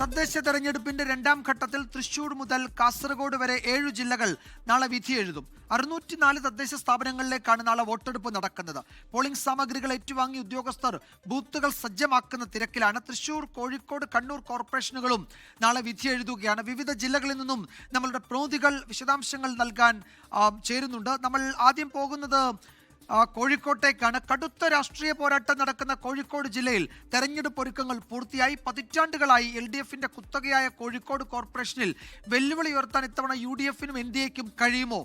തദ്ദേശ തെരഞ്ഞെടുപ്പിന്റെ രണ്ടാം ഘട്ടത്തിൽ തൃശൂർ മുതൽ കാസർഗോഡ് വരെ ഏഴു ജില്ലകൾ നാളെ വിധി എഴുതും. അറുന്നൂറ്റിനാല് തദ്ദേശ സ്ഥാപനങ്ങളിലേക്കാണ് നാളെ വോട്ടെടുപ്പ് നടക്കുന്നത്. പോളിംഗ് സാമഗ്രികൾ ഏറ്റുവാങ്ങി ഉദ്യോഗസ്ഥർ ബൂത്തുകൾ സജ്ജമാക്കുന്ന തിരക്കിലാണ്. തൃശൂർ കോഴിക്കോട് കണ്ണൂർ കോർപ്പറേഷനുകളും നാളെ വിധി എഴുതുകയാണ്. വിവിധ ജില്ലകളിൽ നിന്നും നമ്മളുടെ പ്രതിനിധികൾ വിശദാംശങ്ങൾ നൽകാൻ ചേരുന്നുണ്ട്. നമ്മൾ ആദ്യം പോകുന്നത് കോഴിക്കോട്ടേക്കാണ് കടുത്ത രാഷ്ട്രീയ പോരാട്ടം നടക്കുന്ന കോഴിക്കോട് ജില്ലയിൽ തെരഞ്ഞെടുപ്പ് ഒരുക്കങ്ങൾ പൂർത്തിയായി. പതിറ്റാണ്ടുകളായി എൽ ഡി എഫിന്റെ കുത്തകയായ കോഴിക്കോട് കോർപ്പറേഷനിൽ വെല്ലുവിളി ഉയർത്താൻ ഇത്തവണ യു ഡി എഫിനും എൻ ഡി എക്കും കഴിയുമോ?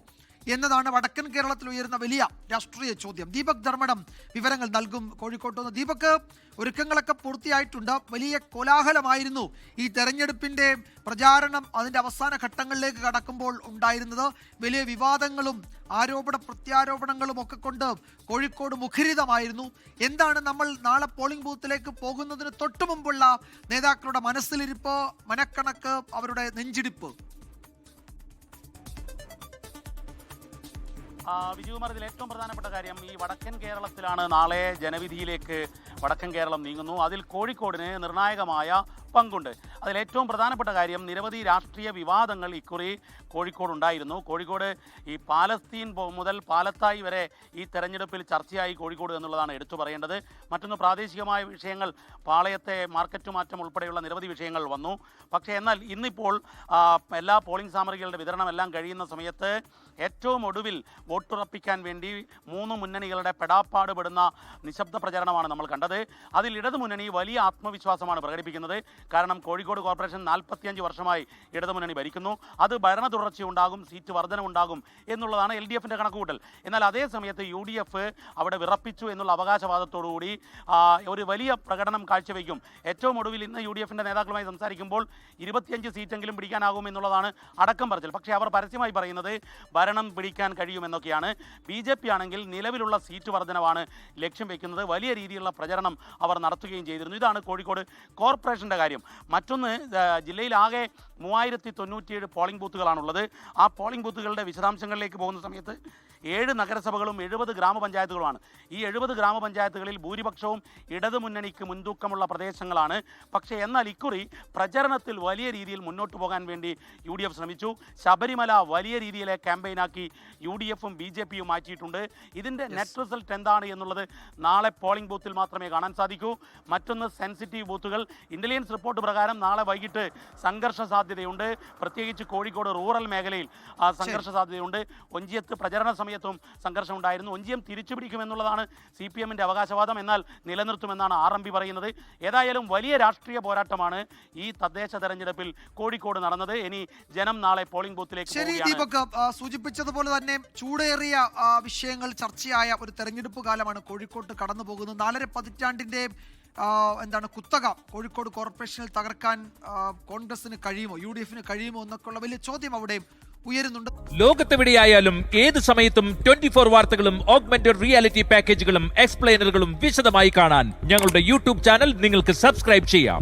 എന്നതാണ് വടക്കൻ കേരളത്തിൽ ഉയരുന്ന വലിയ രാഷ്ട്രീയ ചോദ്യം. ദീപക് ധർമ്മടം വിവരങ്ങൾ നൽകും കോഴിക്കോട്ട് നിന്ന് ദീപക് ഒരുക്കങ്ങളൊക്കെ പൂർത്തിയായിട്ടുണ്ട്. വലിയ കോലാഹലമായിരുന്നു ഈ തെരഞ്ഞെടുപ്പിന്റെ പ്രചാരണം അതിന്റെ അവസാന ഘട്ടങ്ങളിലേക്ക് കടക്കുമ്പോൾ ഉണ്ടായിരുന്നത്. വലിയ വിവാദങ്ങളും ആരോപണ പ്രത്യാരോപണങ്ങളും ഒക്കെ കൊണ്ട് കോഴിക്കോട് മുഖരിതമായിരുന്നു. എന്താണ് നമ്മൾ നാളെ പോളിംഗ് ബൂത്തിലേക്ക് പോകുന്നതിന് തൊട്ടു മുമ്പുള്ള നേതാക്കളുടെ മനസ്സിലിരിപ്പ് മനക്കണക്ക് അവരുടെ നെഞ്ചിടിപ്പ്? വിജയകുമാർ ഇതിൽ ഏറ്റവും പ്രധാനപ്പെട്ട കാര്യം ഈ വടക്കൻ കേരളത്തിലാണ് നാളെ ജനവിധിയിലേക്ക് വടക്കൻ കേരളം നീങ്ങുന്നു. അതിൽ കോഴിക്കോടിന് നിർണായകമായ പങ്കുണ്ട്. അതിൽ ഏറ്റവും പ്രധാനപ്പെട്ട കാര്യം നിരവധി രാഷ്ട്രീയ വിവാദങ്ങൾ ഇക്കുറി കോഴിക്കോട് ഉണ്ടായിരുന്നു. കോഴിക്കോട് ഈ പാലസ്തീൻ മുതൽ പാലത്തായി വരെ ഈ തെരഞ്ഞെടുപ്പിൽ ചർച്ചയായി കോഴിക്കോട് എന്നുള്ളതാണ് എടുത്തു പറയേണ്ടത്. മറ്റൊന്ന് പ്രാദേശികമായ വിഷയങ്ങൾ പാളയത്തെ മാർക്കറ്റ് മാറ്റം ഉൾപ്പെടെയുള്ള നിരവധി വിഷയങ്ങൾ വന്നു. പക്ഷേ എന്നാൽ ഇന്നിപ്പോൾ എല്ലാ പോളിംഗ് സാമഗ്രികളുടെ വിതരണമെല്ലാം കഴിയുന്ന സമയത്ത് ഏറ്റവും ഒടുവിൽ വോട്ടുറപ്പിക്കാൻ വേണ്ടി മൂന്ന് മുന്നണികളുടെ പെടാപ്പാടുപെടുന്ന നിശബ്ദ പ്രചരണമാണ് നമ്മൾ കണ്ടത്. അതിൽ ഇടതു മുന്നണി വലിയ ആത്മവിശ്വാസമാണ് പ്രകടിപ്പിക്കുന്നത്. കാരണം കോഴിക്കോട് കോർപ്പറേഷൻ നാൽപ്പത്തിയഞ്ച് വർഷമായി ഇടതു മുന്നണി ഭരിക്കുന്നു. അത് ഭരണ തുടർച്ചയുണ്ടാകും സീറ്റ് വർധനമുണ്ടാകും എന്നുള്ളതാണ് എൽ ഡി എഫിന്റെ കണക്കുകൂട്ടൽ. എന്നാൽ അതേ സമയത്ത് യു ഡി എഫ് അവിടെ വിറപ്പിച്ചു എന്നുള്ള അവകാശവാദത്തോടുകൂടി ഒരു വലിയ പ്രകടനം കാഴ്ചവെക്കും. ഏറ്റവും ഒടുവിൽ ഇന്ന് യു ഡി എഫിന്റെ നേതാക്കളുമായി സംസാരിക്കുമ്പോൾ ഇരുപത്തിയഞ്ച് സീറ്റെങ്കിലും പിടിക്കാനാകും എന്നുള്ളതാണ് അടക്കം പറച്ചിൽ. പക്ഷേ അവർ പരസ്യമായി പറയുന്നത് ഭരണം പിടിക്കാൻ കഴിയുമെന്നൊക്കെയാണ് ബി ജെ പി ആണെങ്കിൽ നിലവിലുള്ള സീറ്റ് വർധനവാണ് ലക്ഷ്യം വയ്ക്കുന്നത് വലിയ രീതിയിലുള്ള പ്രചരണം അവർ നടത്തുകയും ചെയ്തിരുന്നു. ഇതാണ് കോഴിക്കോട് കോർപ്പറേഷന്റെ കാര്യം. മറ്റൊന്ന് ജില്ലയിലാകെ മൂവായിരത്തി തൊണ്ണൂറ്റിയേഴ് പോളിംഗ് ബൂത്തുകളാണുള്ളത് ആ പോളിംഗ് ബൂത്തുകളുടെ വിശദാംശങ്ങളിലേക്ക് പോകുന്ന സമയത്ത് ഏഴ് നഗരസഭകളും എഴുപത് ഗ്രാമപഞ്ചായത്തുകളുമാണ്. ഈ എഴുപത് ഗ്രാമപഞ്ചായത്തുകളിൽ ഭൂരിപക്ഷവും ഇടതുമുന്നണിക്ക് മുൻതൂക്കമുള്ള പ്രദേശങ്ങളാണ്. പക്ഷേ എന്നാൽ ഇക്കുറി പ്രചരണത്തിൽ വലിയ രീതിയിൽ മുന്നോട്ട് പോകാൻ വേണ്ടി യു ഡി എഫ് ശ്രമിച്ചു. ശബരിമല വലിയ രീതിയിലെ ക്യാമ്പയിനാക്കി യു ഡി എഫും ബി ജെ പിയും മാറ്റിയിട്ടുണ്ട് ഇതിന്റെ നെറ്റ് റിസൾട്ട് എന്താണ് എന്നുള്ളത് നാളെ പോളിംഗ് ബൂത്തിൽ മാത്രമേ കാണാൻ സാധിക്കൂ. മറ്റൊന്ന് സെൻസിറ്റീവ് ബൂത്തുകൾ ഇന്റലിജൻസ് റിപ്പോർട്ട് പ്രകാരം നാളെ വൈകിട്ട് സംഘർഷ സാധ്യതയുണ്ട്. പ്രത്യേകിച്ച് കോഴിക്കോട് റൂറൽ മേഖലയിൽ ആ സംഘർഷ സാധ്യതയുണ്ട്. ഒഞ്ചിയത്ത് പ്രചരണ സമയത്തും സംഘർഷം ഉണ്ടായിരുന്നു. ഒഞ്ചിയം തിരിച്ചു പിടിക്കുമെന്നുള്ളതാണ് സി പി എമ്മിന്റെ അവകാശവാദം. എന്നാൽ നിലനിർത്തുമെന്നാണ് ആർ എം പി പറയുന്നത്. ഏതായാലും വലിയ രാഷ്ട്രീയ പോരാട്ടമാണ് ഈ തദ്ദേശ തെരഞ്ഞെടുപ്പിൽ കോഴിക്കോട് നടന്നത്. ഇനി ജനം നാളെ പോളിംഗ് ബൂത്തിലേക്ക് ശരി ദീപക് സൂചിപ്പിച്ചതുപോലെ തന്നെ ചൂടേറിയ വിഷയങ്ങൾ ചർച്ചയായ ഒരു തെരഞ്ഞെടുപ്പ് കാലമാണ് കോഴിക്കോട്ട് കടന്നു പോകുന്നത് നാലര പതിറ്റാണ്ടിന്റെ ആ, എന്താണ് കുത്തക കോഴിക്കോട് കോർപ്പറേഷനിൽ തകർക്കാൻ കോൺഗ്രസിന് കഴിയുമോ യു ഡി എഫിന് കഴിയുമോ എന്നൊക്കെയുള്ള വലിയ ചോദ്യം അവിടെയും ഉയരുന്നുണ്ട്. ലോകത്തെവിടെയായാലും ഏത് സമയത്തും ട്വന്റി ഫോർ വാർത്തകളും ഓഗ്മെന്റഡ് റിയാലിറ്റി പാക്കേജുകളും എക്സ്പ്ലെയിനറുകളും വിശദമായി കാണാൻ ഞങ്ങളുടെ യൂട്യൂബ് ചാനൽ നിങ്ങൾക്ക് സബ്സ്ക്രൈബ് ചെയ്യാം.